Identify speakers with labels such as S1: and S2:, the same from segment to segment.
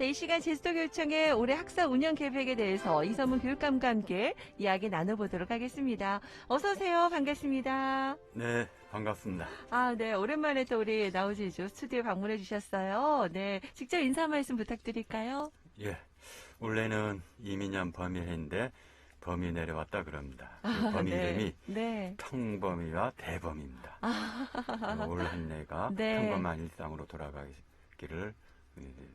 S1: 자, 이 시간 제주도교육청의 올해 학사 운영 계획에 대해서 이서문 교육감과 함께 이야기 나눠보도록 하겠습니다. 어서 오세요. 반갑습니다.
S2: 네, 반갑습니다.
S1: 아, 네. 오랜만에 또 우리 나우지주 스튜디오 방문해 주셨어요. 네. 직접 인사 말씀 부탁드릴까요?
S2: 예, 원래는 이민년 범일인데 범이 내려왔다 그럽니다. 그범
S1: 네.
S2: 이름이
S1: 네.
S2: 평범이와 대범입니다. 어, 올한 해가
S1: 네.
S2: 평범한 일상으로 돌아가기를 예,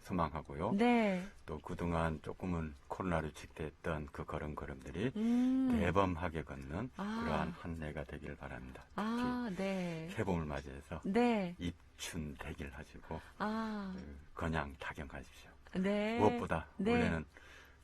S2: 소망하고요.
S1: 네.
S2: 또 그동안 조금은 코로나로 직대했던 그 걸음걸음들이
S1: 음.
S2: 대범하게 걷는
S1: 아.
S2: 그러한 한 해가 되길 바랍니다.
S1: 아, 네.
S2: 새봄을 맞이해서
S1: 네.
S2: 입춘 대길 하시고
S1: 아,
S2: 그 건양 타경하십시오.
S1: 네.
S2: 무엇보다
S1: 네.
S2: 원래는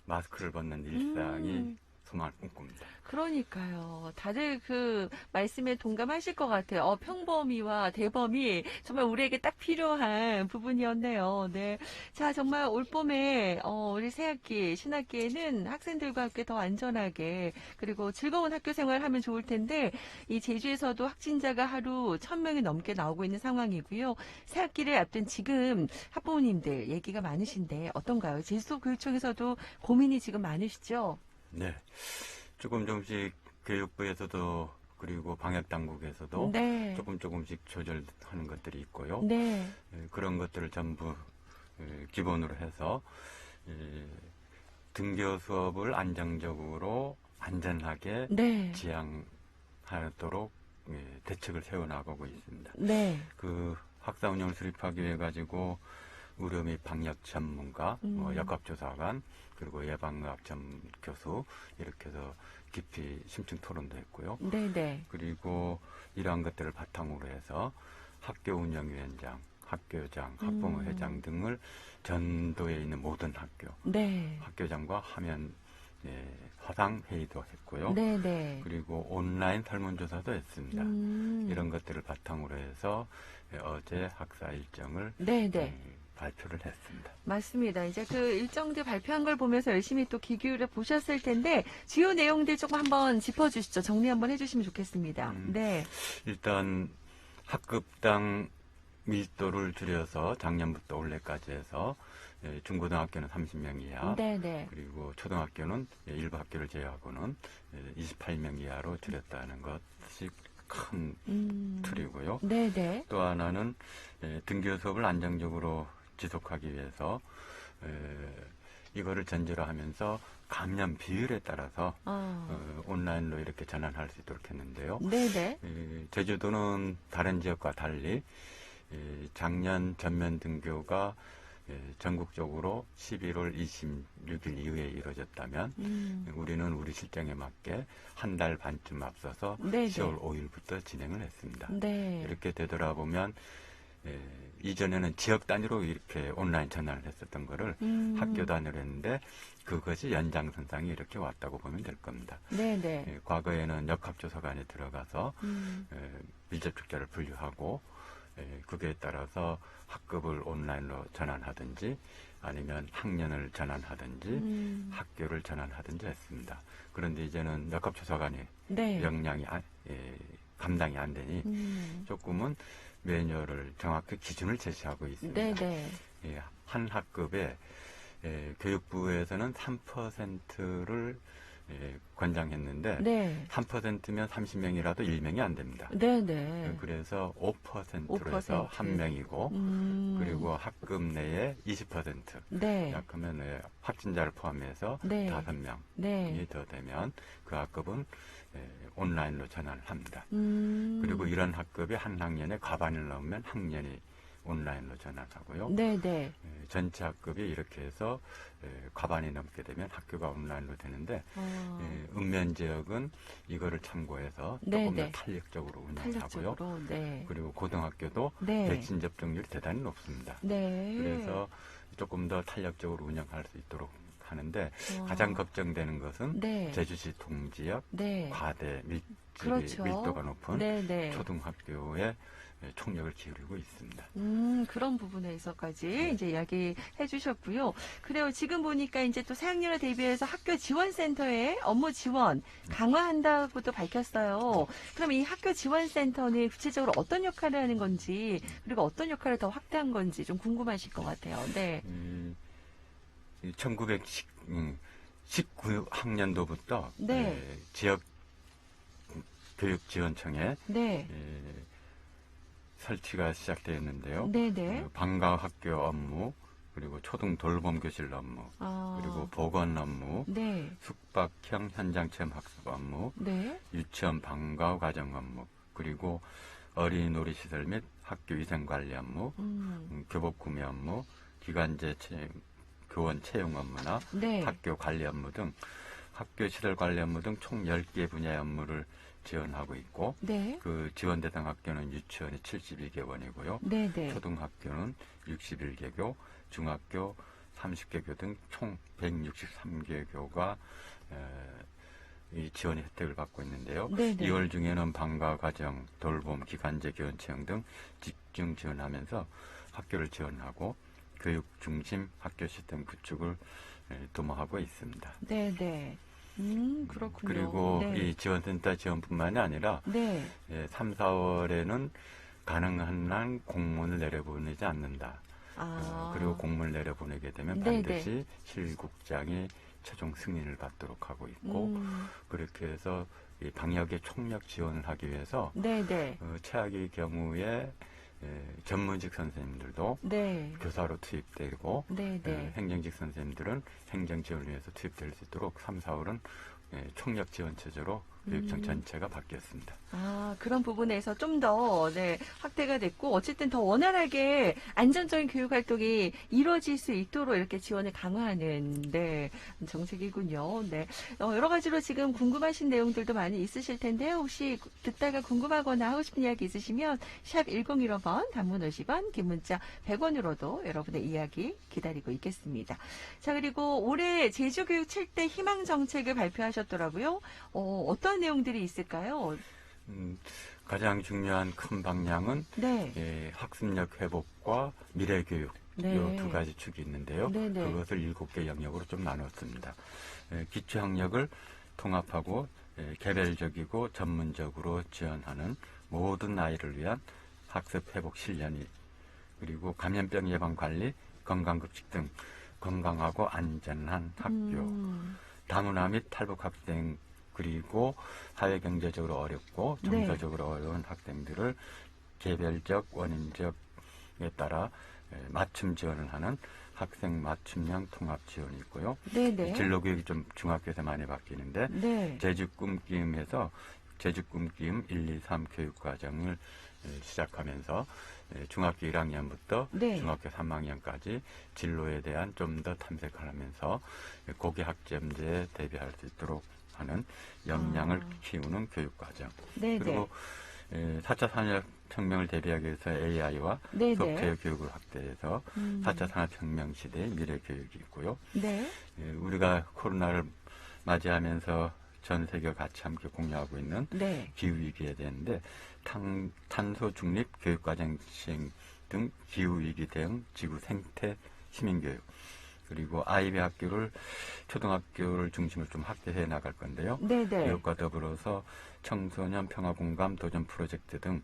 S2: 마스크를 벗는 일상이
S1: 음.
S2: 소망을 꿈꿉니다.
S1: 그러니까요. 다들 그 말씀에 동감하실 것 같아요. 어, 평범이와 대범이 정말 우리에게 딱 필요한 부분이었네요. 네. 자, 정말 올 봄에, 어, 우리 새학기, 신학기에는 학생들과 함께 더 안전하게, 그리고 즐거운 학교 생활을 하면 좋을 텐데, 이 제주에서도 확진자가 하루 1000명이 넘게 나오고 있는 상황이고요. 새학기를 앞둔 지금 학부모님들 얘기가 많으신데, 어떤가요? 제주도 교육청에서도 고민이 지금 많으시죠?
S2: 네. 조금 조금씩 교육부에서도 그리고 방역 당국에서도
S1: 네.
S2: 조금 조금씩 조절하는 것들이 있고요.
S1: 네.
S2: 예, 그런 것들을 전부 예, 기본으로 해서 예, 등교 수업을 안정적으로 안전하게
S1: 네.
S2: 지향하도록 예, 대책을 세워나가고 있습니다.
S1: 네.
S2: 그 학사 운영을 수립하기 위해 가지고 의료 및 방역 전문가,
S1: 음.
S2: 뭐 역학조사관, 그리고 예방의학 전 교수 이렇게 해서 깊이 심층 토론도 했고요.
S1: 네네.
S2: 그리고 이러한 것들을 바탕으로 해서 학교 운영위원장, 학교장, 학부모
S1: 음.
S2: 회장 등을 전도에 있는 모든 학교,
S1: 네.
S2: 학교장과 화면 예, 화상 회의도 했고요.
S1: 네네.
S2: 그리고 온라인 설문조사도 했습니다.
S1: 음.
S2: 이런 것들을 바탕으로 해서 예, 어제 학사 일정을
S1: 네네.
S2: 음, 발표를 했습니다.
S1: 맞습니다. 이제 그 일정들 발표한 걸 보면서 열심히 또 귀 기울여 보셨을 텐데, 주요 내용들 조금 한번 짚어주시죠. 정리 한번 해주시면 좋겠습니다.
S2: 음.
S1: 네.
S2: 일단 학급당 밀도를 줄여서 작년부터 올해까지 해서 예, 중고등학교는 30명 이하,
S1: 네네.
S2: 그리고 초등학교는 예, 일부 학교를 제외하고는 28명 이하로 줄였다는 것이 큰
S1: 음.
S2: 틀이고요.
S1: 네네.
S2: 또 하나는 예, 등교 수업을 안정적으로 지속하기 위해서 에, 이거를 전제로 하면서 감염 비율에 따라서
S1: 아.
S2: 어, 온라인로 이렇게 전환할 수 있도록 했는데요.
S1: 네네.
S2: 이 제주도는 다른 지역과 달리 이 작년 전면 등교가 예, 전국적으로 11월 26일 이후에 이루어졌다면
S1: 음.
S2: 우리는 우리 실정에 맞게 한 달 반쯤 앞서서
S1: 네네.
S2: 10월 5일부터 진행을 했습니다.
S1: 네.
S2: 이렇게 되돌아보면 예, 이전에는 지역 단위로 이렇게 온라인 전환을 했었던 거를
S1: 음.
S2: 학교 단위로 했는데 그것이 연장선상이 이렇게 왔다고 보면 될 겁니다.
S1: 네네.
S2: 예, 과거에는 역학조사관에 들어가서
S1: 음.
S2: 예, 밀접촉자를 분류하고 예, 그에 따라서 학급을 온라인으로 전환하든지 아니면 학년을 전환하든지
S1: 음.
S2: 학교를 전환하든지 했습니다. 그런데 이제는 역학조사관이
S1: 네.
S2: 역량이 아- 예, 감당이 안 되니
S1: 음.
S2: 조금은 매뉴얼을 정확히 기준을 제시하고 있습니다.
S1: 네네.
S2: 예, 한 학급에 예, 교육부에서는 3%를 예, 권장했는데
S1: 네.
S2: 3%면 30명이라도 1명이 안 됩니다.
S1: 네네.
S2: 그래서 5%로 해서
S1: 5%.
S2: 한 명이고
S1: 음.
S2: 그리고 학급 내에 20%
S1: 네.
S2: 약하면 예, 확진자를 포함해서
S1: 네.
S2: 다섯 명이
S1: 네.
S2: 더 되면 그 학급은 예, 온라인으로 전환을 합니다.
S1: 음.
S2: 그리고 이런 학급이 한 학년에 과반을 넣으면 학년이 온라인으로 전환하고요.
S1: 네네.
S2: 예, 전체 학급이 이렇게 해서 예, 과반이 넘게 되면 학교가 온라인으로 되는데
S1: 어.
S2: 예, 읍면 지역은 이거를 참고해서
S1: 네,
S2: 조금 더
S1: 네.
S2: 탄력적으로 운영하고요.
S1: 네.
S2: 그리고 고등학교도
S1: 네.
S2: 백신 접종률이 대단히 높습니다.
S1: 네.
S2: 그래서 조금 더 탄력적으로 운영할 수 있도록 하는데
S1: 어.
S2: 가장 걱정되는 것은
S1: 네.
S2: 제주시 동지역
S1: 네.
S2: 과대 밀집이
S1: 그렇죠.
S2: 밀도가 높은
S1: 네네.
S2: 초등학교에 예, 총력을 기울이고 있습니다.
S1: 음, 그런 부분에서까지
S2: 네.
S1: 이제 이야기 해주셨고요. 그래요. 지금 보니까 이제 또 새학년을 대비해서 학교 지원센터의 업무 지원 강화한다고도 밝혔어요. 그럼 이 학교 지원센터는 구체적으로 어떤 역할을 하는 건지, 그리고 어떤 역할을 더 확대한 건지 좀 궁금하실 것 같아요. 네.
S2: 이 1919학년도부터
S1: 네.
S2: 지역 교육지원청에
S1: 네.
S2: 에, 설치가 시작되었는데요.
S1: 네네.
S2: 어, 방과 학교 업무, 그리고 초등 돌봄 교실 업무,
S1: 아.
S2: 그리고 보건 업무,
S1: 네.
S2: 숙박형 현장 체험 학습 업무,
S1: 네.
S2: 유치원 방과 과정 업무, 그리고 어린이 놀이시설 및 학교 위생 관리 업무,
S1: 음.
S2: 음, 교복 구매 업무, 기관제 채, 교원 채용 업무나
S1: 네.
S2: 학교 관리 업무 등 학교 시설 관리 업무 등 총 10개 분야의 업무를 지원하고 있고
S1: 네.
S2: 그 지원 대상 학교는 유치원이 71개원이고요.
S1: 네 네.
S2: 초등학교는 61개교, 중학교 30개교 등 총 163개교가 이 지원 혜택을 받고 있는데요.
S1: 네네.
S2: 2월 중에는 방과 과정, 돌봄, 기간제 교원 채용 등 집중 지원하면서 학교를 지원하고 교육 중심 학교 시스템 구축을 에, 도모하고 있습니다.
S1: 네 네. 음, 그렇군요.
S2: 그리고
S1: 네.
S2: 이 지원센터 지원뿐만이 아니라
S1: 네.
S2: 예, 3, 4월에는 가능한 한 공문을 내려보내지 않는다.
S1: 아.
S2: 어, 그리고 공문을 내려보내게 되면
S1: 네네.
S2: 반드시 실국장이 최종 승인을 받도록 하고 있고
S1: 음,
S2: 그렇게 해서 이 방역에 총력 지원을 하기 위해서
S1: 네네.
S2: 어, 최악의 경우에 에, 전문직 선생님들도
S1: 네.
S2: 교사로 투입되고
S1: 네네.
S2: 에, 행정직 선생님들은 행정 지원을 위해서 투입될 수 있도록 3, 4월은 에, 총력 지원 체제로 교육청
S1: 음.
S2: 전체가 바뀌었습니다.
S1: 아, 그런 부분에서 좀 더, 네, 확대가 됐고, 어쨌든 더 원활하게 안전적인 교육 활동이 이루어질 수 있도록 이렇게 지원을 강화하는, 네, 정책이군요. 네. 어, 여러 가지로 지금 궁금하신 내용들도 많이 있으실 텐데요. 혹시 듣다가 궁금하거나 하고 싶은 이야기 있으시면, 샵 1015번, 단문 50원, 긴 문자 100원으로도 여러분의 이야기 기다리고 있겠습니다. 자, 그리고 올해 제주 교육 7대 희망 정책을 발표하셨더라고요. 어, 어떤 내용들이 있을까요?
S2: 음, 가장 중요한 큰 방향은
S1: 네.
S2: 예, 학습력 회복과 미래 교육
S1: 네.
S2: 이두 가지 축이 있는데요.
S1: 네네.
S2: 그것을 일곱 개 영역으로 좀 나눴습니다. 예, 기초 학력을 통합하고 예, 개별적이고 전문적으로 지원하는 모든 아이를 위한 학습 회복 실현이 그리고 감염병 예방 관리, 건강급식 등 건강하고 안전한 학교,
S1: 음,
S2: 다문화 및 탈북 학생 그리고 사회 경제적으로 어렵고
S1: 네.
S2: 정서적으로 어려운 학생들을 개별적 원인적에 따라 에, 맞춤 지원을 하는 학생 맞춤형 통합 지원이 있고요.
S1: 네네.
S2: 진로 교육이 좀 중학교에서 많이 바뀌는데
S1: 네.
S2: 제주 꿈기임에서 제주 꿈기임 1, 2, 3 교육 과정을 에, 시작하면서 에, 중학교 1학년부터
S1: 네.
S2: 중학교 3학년까지 진로에 대한 좀 더 탐색을 하면서 고교 학점제에 대비할 수 있도록 하는 역량을
S1: 아.
S2: 키우는 교육 과정.
S1: 네네.
S2: 그리고 에, 4차 산업혁명을 대비하기 위해서 AI와
S1: 네네.
S2: 소프트웨어 교육을 확대해서
S1: 음,
S2: 4차 산업혁명 시대의 미래 교육이 있고요.
S1: 네.
S2: 예, 우리가 코로나를 맞이하면서 전 세계가 같이 함께 공유하고 있는
S1: 네.
S2: 기후 위기에 대한데 탄, 탄소 중립 교육 과정 시행 등 기후 위기 대응 지구 생태 시민 교육 그리고 아이비 학교를 초등학교를 중심으로 좀 확대해 나갈 건데요.
S1: 네네.
S2: 교육과 더불어서 청소년 평화 공감 도전 프로젝트 등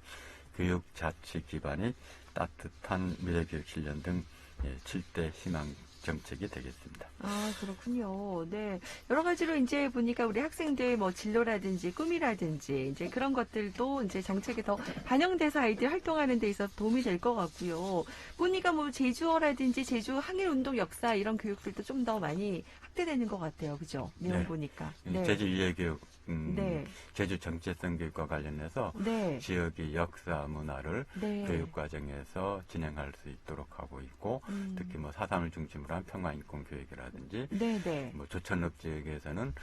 S2: 교육 자치 기반이 따뜻한 미래 교육 실현 등 예, 7대 희망 정책이 되겠습니다.
S1: 아, 그렇군요. 네. 여러 가지로 이제 보니까 우리 학생들 뭐 진로라든지 꿈이라든지 이제 그런 것들도 이제 정책에 더 반영돼서 아이들 활동하는 데 있어서 도움이 될 것 같고요. 보니까 뭐 제주어라든지 제주 항일 운동 역사 이런 교육들도 좀 더 많이 확대되는 것 같아요. 그죠? 내용
S2: 네.
S1: 보니까.
S2: 이 제주 이해 교육, 음,
S1: 네.
S2: 제주 정체성 교육과 관련해서
S1: 네.
S2: 지역의 역사 문화를
S1: 네.
S2: 교육 과정에서 진행할 수 있도록 하고 있고
S1: 음.
S2: 특히 뭐 사삼을 중심으로 한 평화 인권 교육이라든지
S1: 네 네.
S2: 뭐 조천읍 지역에서는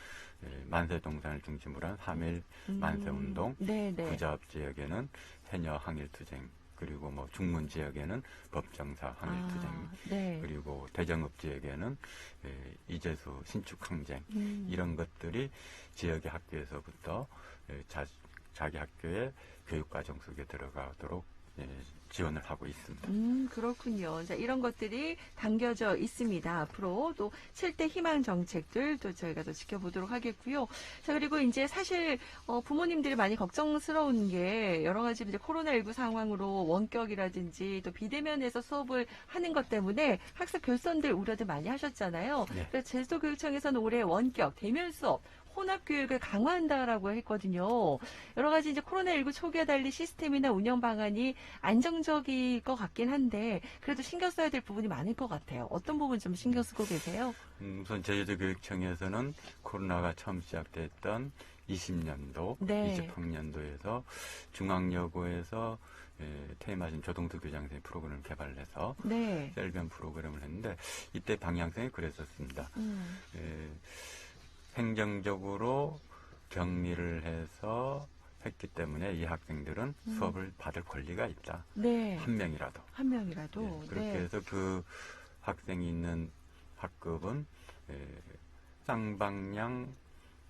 S2: 예, 만세 동산을 중심으로 한 3일
S1: 음.
S2: 만세 운동,
S1: 네네.
S2: 부자읍 지역에는 해녀 항일 투쟁, 그리고 뭐 중문 지역에는 법정사 항일 투쟁,
S1: 아, 네.
S2: 그리고 대정읍 지역에는 예, 이재수 신축 항쟁
S1: 음.
S2: 이런 것들이 지역의 학교에서부터 예, 자, 자기 학교의 교육 과정 속에 들어가도록 예, 지원을 하고 있습니다.
S1: 음, 그렇군요. 자, 이런 것들이 담겨져 있습니다. 앞으로 또 7대 희망 정책들 또 저희가 또 지켜보도록 하겠고요. 자, 그리고 이제 사실 어, 부모님들이 많이 걱정스러운 게 여러 가지 이제 코로나19 상황으로 원격이라든지 또 비대면에서 수업을 하는 것 때문에 학습 결손들 우려들 많이 하셨잖아요.
S2: 네.
S1: 그래서 제주도교육청에서는 올해 원격 대면 수업 혼합 교육을 강화한다라고 했거든요. 여러 가지 이제 코로나19 초기와 달리 시스템이나 운영 방안이 안정적일 것 같긴 한데 그래도 신경 써야 될 부분이 많을 것 같아요. 어떤 부분 좀 신경 쓰고 계세요?
S2: 음, 우선 제주도 교육청에서는 코로나가 처음 시작됐던 20년도,
S1: 네.
S2: 20학년도에서 중앙여고에서 예, 퇴임하신 조동수 교장선생 프로그램을 개발해서
S1: 네.
S2: 셀변 프로그램을 했는데 이때 방향성이 그랬었습니다.
S1: 음,
S2: 예, 행정적으로 격리를 해서 했기 때문에 이 학생들은
S1: 음.
S2: 수업을 받을 권리가 있다.
S1: 네.
S2: 한 명이라도.
S1: 한 명이라도.
S2: 예, 그렇게
S1: 네.
S2: 해서 그 학생이 있는 학급은 예, 쌍방향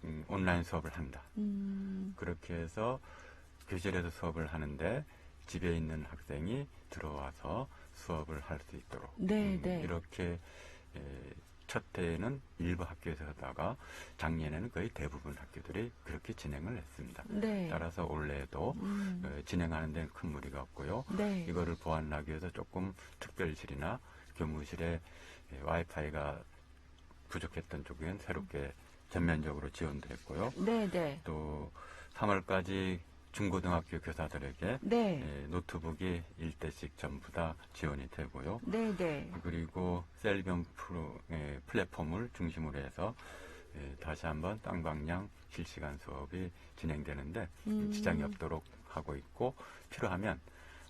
S2: 음, 온라인 수업을 한다.
S1: 음.
S2: 그렇게 해서 교실에서 수업을 하는데 집에 있는 학생이 들어와서 수업을 할 수 있도록
S1: 네,
S2: 음,
S1: 네.
S2: 이렇게 예, 1차 때는 일부 학교에서 하다가 작년에는 거의 대부분 학교들이 그렇게 진행을 했습니다.
S1: 네.
S2: 따라서 올해에도
S1: 음.
S2: 어, 진행하는 데는 큰 무리가 없고요.
S1: 네.
S2: 이거를 보완하기 위해서 조금 특별실이나 교무실에 예, 와이파이가 부족했던 쪽엔 새롭게 전면적으로 지원도 했고요.
S1: 네, 네.
S2: 또 3월까지 중고등학교 교사들에게
S1: 네.
S2: 예, 노트북이 1대씩 전부 다 지원이 되고요.
S1: 네, 네.
S2: 그리고 셀비엄 프로, 예, 플랫폼을 중심으로 해서 예, 다시 한번 땅방향 실시간 수업이 진행되는데
S1: 음.
S2: 지장이 없도록 하고 있고 필요하면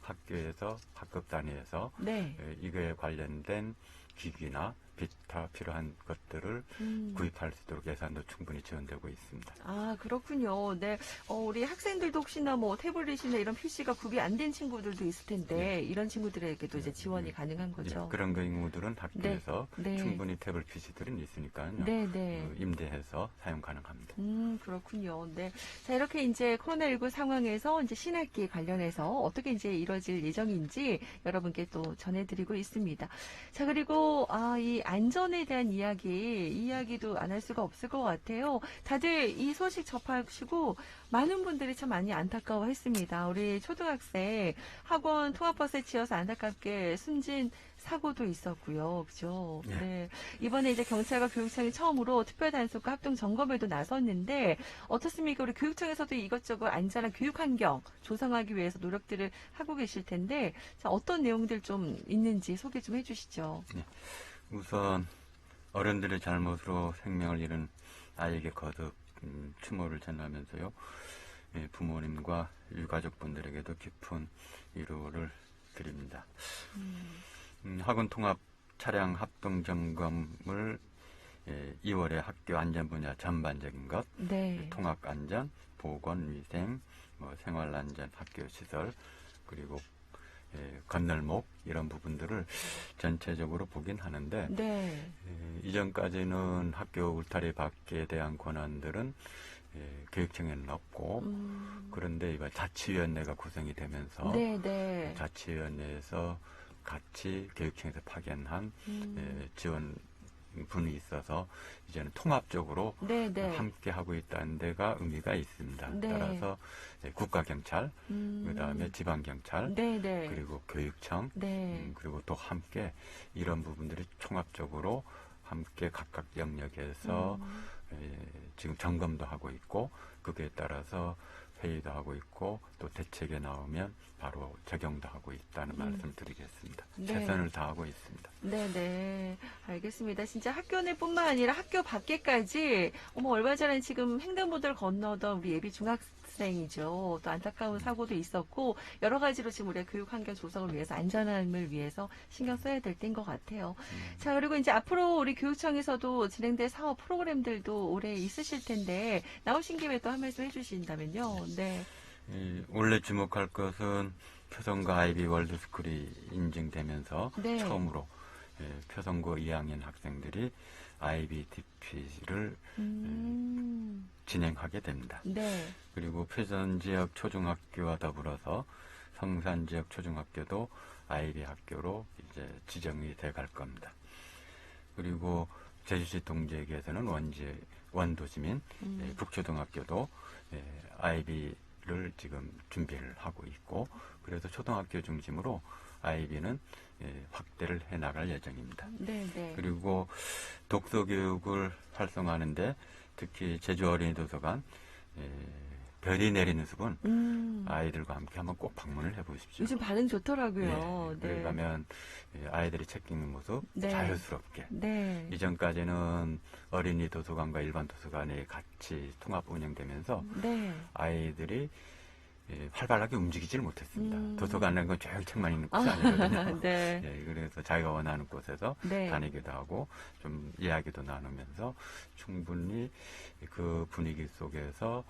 S2: 학교에서 학급 단위에서
S1: 네.
S2: 예, 이거에 관련된 기기나 기타 필요한 것들을
S1: 음.
S2: 구입할 수 있도록 예산도 충분히 지원되고 있습니다.
S1: 아, 그렇군요. 네. 어, 우리 학생들도 혹시나 뭐 태블릿이나 이런 PC가 구비 안 된 친구들도 있을 텐데, 이런 친구들에게도 이제 지원이
S2: 네.
S1: 가능한 거죠.
S2: 예, 그런 경우들은 학교에서
S1: 네.
S2: 충분히 태블 PC들은 있으니까요.
S1: 네, 네.
S2: 어, 임대해서 사용 가능합니다.
S1: 음, 그렇군요. 네. 자, 이렇게 이제 코로나19 상황에서 이제 신학기 관련해서 어떻게 이제 이뤄질 예정인지 여러분께 또 전해드리고 있습니다. 자, 그리고, 아, 이 안전에 대한 이야기, 이 이야기도 안 할 수가 없을 것 같아요. 다들 이 소식 접하시고 많은 분들이 참 많이 안타까워 했습니다. 우리 초등학생 학원 통합버스에 치여서 안타깝게 숨진 사고도 있었고요. 그죠?
S2: 네.
S1: 네. 이번에 이제 경찰과 교육청이 처음으로 특별 단속과 합동 점검에도 나섰는데 어떻습니까? 우리 교육청에서도 이것저것 안전한 교육 환경 조성하기 위해서 노력들을 하고 계실 텐데 자, 어떤 내용들 좀 있는지 소개 좀 해주시죠.
S2: 우선 어른들의 잘못으로 생명을 잃은 아이에게 거듭 음, 추모를 전하면서요. 예, 부모님과 유가족분들에게도 깊은 위로를 드립니다. 음, 학원 통합 차량 합동 점검을 예, 2월에 학교 안전 분야 전반적인 것,
S1: 네.
S2: 통학 안전, 보건 위생, 뭐 생활 안전, 학교 시설 그리고 예, 건널목 이런 부분들을 전체적으로 보긴 하는데
S1: 네.
S2: 예, 이전까지는 학교 울타리 밖에 대한 권한들은 예, 교육청에는 없고
S1: 음,
S2: 그런데 이번 자치위원회가 구성이 되면서
S1: 네, 네.
S2: 자치위원회에서 같이 교육청에서 파견한
S1: 음,
S2: 예, 지원 분이 있어서 이제는 통합적으로
S1: 네, 네.
S2: 함께 하고 있다는 데가 의미가 있습니다.
S1: 네.
S2: 따라서 예, 국가 경찰,
S1: 음,
S2: 그다음에 지방 경찰,
S1: 네, 네.
S2: 그리고 교육청,
S1: 네.
S2: 음, 그리고 또 함께 이런 부분들이 총합적으로 함께 각각 영역에서
S1: 음,
S2: 예, 지금 점검도 하고 있고 그에 따라서 회의도 하고 있고 또 대책에 나오면 바로 적용도 하고 있다는
S1: 음.
S2: 말씀을 드리겠습니다.
S1: 네.
S2: 최선을 다하고 있습니다.
S1: 네, 네. 알겠습니다. 진짜 학교 내뿐만 아니라 학교 밖에까지, 어머, 얼마 전에 지금 횡단보도를 건너던 우리 예비 중학 생이죠. 또 안타까운 사고도 있었고, 여러 가지로 지금 우리가 교육 환경 조성을 위해서, 안전함을 위해서 신경 써야 될 때인 것 같아요.
S2: 음.
S1: 자, 그리고 이제 앞으로 우리 교육청에서도 진행될 사업 프로그램들도 올해 있으실 텐데, 나오신 김에 또 한 말씀 해주신다면요. 네.
S2: 이, 원래 주목할 것은 표성과 아이비 월드스쿨이 인증되면서
S1: 네.
S2: 처음으로 예, 표성고 2학년 학생들이 IBDP를
S1: 음,
S2: 진행하게 됩니다.
S1: 네.
S2: 그리고 표전 지역 초중학교와 더불어서 성산 지역 초중학교도 아이비 학교로 이제 지정이 돼 갈 겁니다. 그리고 제주시 동지에게서는 원지 원도시민
S1: 음.
S2: 예, 북초등학교도 예, 아이비를 지금 준비를 하고 있고 그래서 초등학교 중심으로 예, 확대를 해 나갈 예정입니다.
S1: 네, 네.
S2: 그리고 독서 교육을 활성화하는데 특히 제주 어린이 도서관 예, 별이 내리는 숲은
S1: 음.
S2: 아이들과 함께 한번 꼭 방문을 해보십시오.
S1: 요즘 반응 좋더라고요.
S2: 네, 그래 가면 예, 아이들이 책 읽는 모습
S1: 네.
S2: 자연스럽게
S1: 네.
S2: 이전까지는 어린이 도서관과 일반 도서관이 같이 통합 운영되면서
S1: 네.
S2: 아이들이 예, 활발하게 움직이질 못했습니다.
S1: 음.
S2: 도서관이라는 건 조용히 책만 있는 곳이 아 니거든요.
S1: 네.
S2: 예, 그래서 자기가 원하는 곳에서
S1: 네.
S2: 다니기도 하고 좀 이야기도 나누면서 충분히 그 분위기 속에서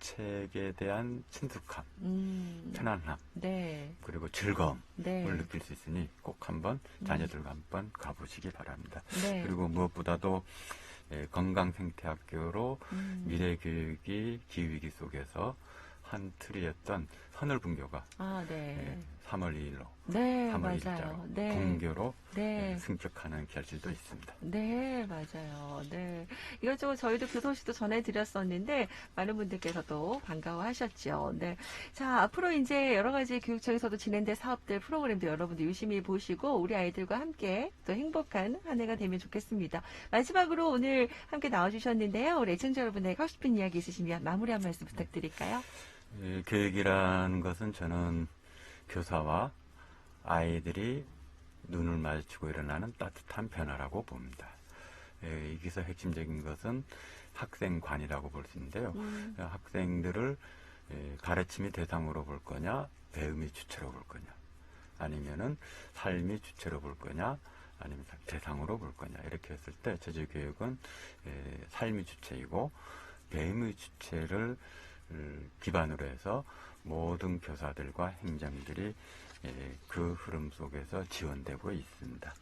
S2: 책에 대한 친숙함,
S1: 음.
S2: 편안함,
S1: 네.
S2: 그리고 즐거움을
S1: 네.
S2: 느낄 수 있으니 꼭 한번
S1: 음.
S2: 자녀들과 한번 가보시기 바랍니다.
S1: 네.
S2: 그리고 무엇보다도 예, 건강생태학교로
S1: 음.
S2: 미래 교육이 기후위기 속에서 한 틀이었던 선을분교가
S1: 아, 네.
S2: 3월 2일로
S1: 네,
S2: 3월
S1: 맞아요.
S2: 1일자로
S1: 네.
S2: 본교로
S1: 네.
S2: 예, 승격하는 결실도 있습니다.
S1: 네, 맞아요. 네. 이것저것 저희도 그 소식도 전해드렸었는데, 많은 분들께서도 반가워하셨죠. 네. 자, 앞으로 이제 여러 가지 교육청에서도 진행될 사업들, 프로그램도 여러분들 유심히 보시고, 우리 아이들과 함께 또 행복한 한 해가 되면 좋겠습니다. 마지막으로 오늘 함께 나와주셨는데요. 우리 애청자 여러분에게 하고 싶은 이야기 있으시면 마무리 한 말씀 부탁드릴까요?
S2: 예, 교육이라는 것은 저는 교사와 아이들이 눈을 마주치고 일어나는 따뜻한 변화라고 봅니다. 예, 여기서 핵심적인 것은 학생관이라고 볼 수 있는데요.
S1: 음,
S2: 학생들을 예, 가르침이 대상으로 볼 거냐, 배움이 주체로 볼 거냐, 아니면은 삶이 주체로 볼 거냐, 아니면 대상으로 볼 거냐 이렇게 했을 때 제주 교육은 예, 삶이 주체이고 배움의 주체를 음, 기반으로 해서 모든 교사들과 행정들이 예, 그 흐름 속에서 지원되고 있습니다.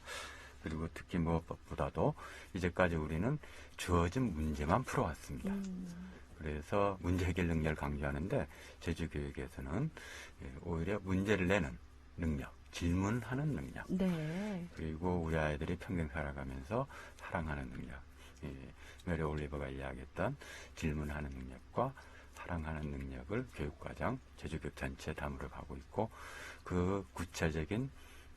S2: 그리고 특히 무엇보다도 이제까지 우리는 주어진 문제만 풀어왔습니다.
S1: 음,
S2: 그래서 문제 해결 능력을 강조하는데 제주 교육에서는 예, 오히려 문제를 내는 능력, 질문하는 능력,
S1: 네.
S2: 그리고 우리 아이들이 평생 살아가면서 사랑하는 능력. 예, 메리 올리버가 이야기했던 질문하는 능력과 사랑하는 능력을 교육과정, 제주교육 전체에 담으러 가고 있고 그 구체적인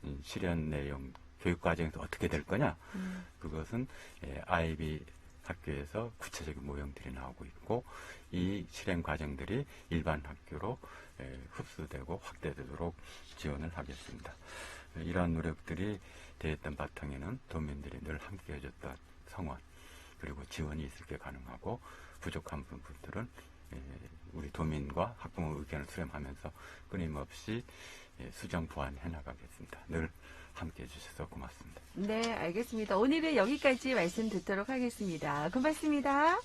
S2: 음, 실현 내용, 교육과정에서 어떻게 될 거냐?
S1: 음,
S2: 그것은 예, 아이비 학교에서 구체적인 모형들이 나오고 있고 이 실행 과정들이 일반 학교로 예, 흡수되고 확대되도록 지원을 하겠습니다. 예, 이러한 노력들이 대했던 바탕에는 도민들이 늘 함께 해줬던 성원 그리고 지원이 있을 게 가능하고 부족한 부분들은 예, 우리 도민과 학부모 의견을 수렴하면서 끊임없이 예, 수정 보완해 나가겠습니다. 늘 함께 해주셔서 고맙습니다.
S1: 네, 알겠습니다. 오늘은 여기까지 말씀 듣도록 하겠습니다. 고맙습니다.